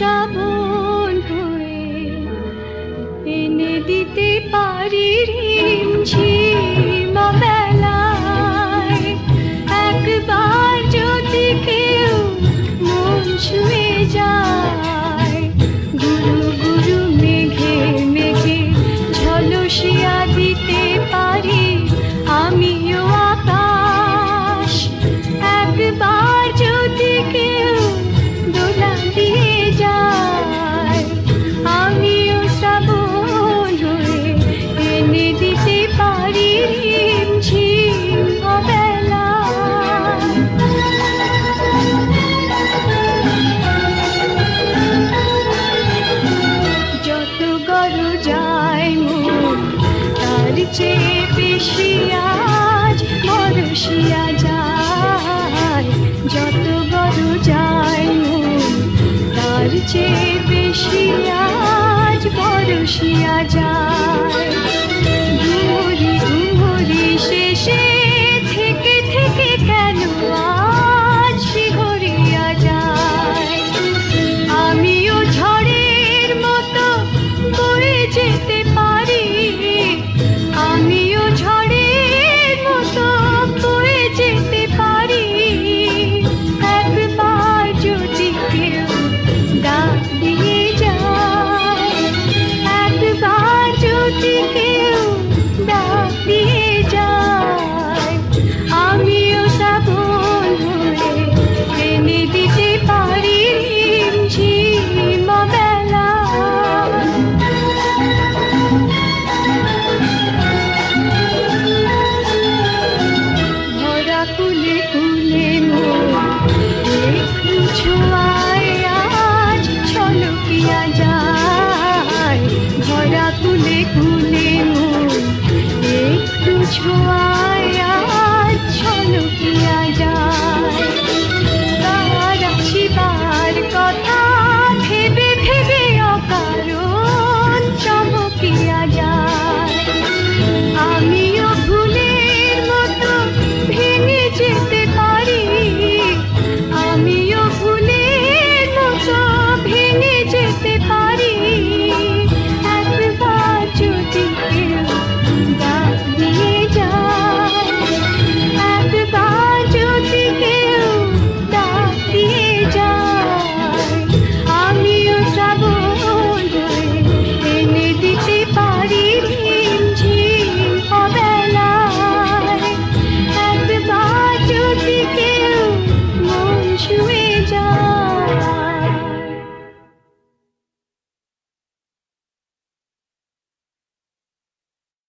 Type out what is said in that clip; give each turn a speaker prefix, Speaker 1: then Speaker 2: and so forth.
Speaker 1: শ্রাবণ হয়ে এনে দিতে পারি রিমঝিমা বেলায় একবার যদি কেউ মন ছুঁয়ে যায় তোর চেয়ে বেশি আজ পরশিয়া যায়। Krishna.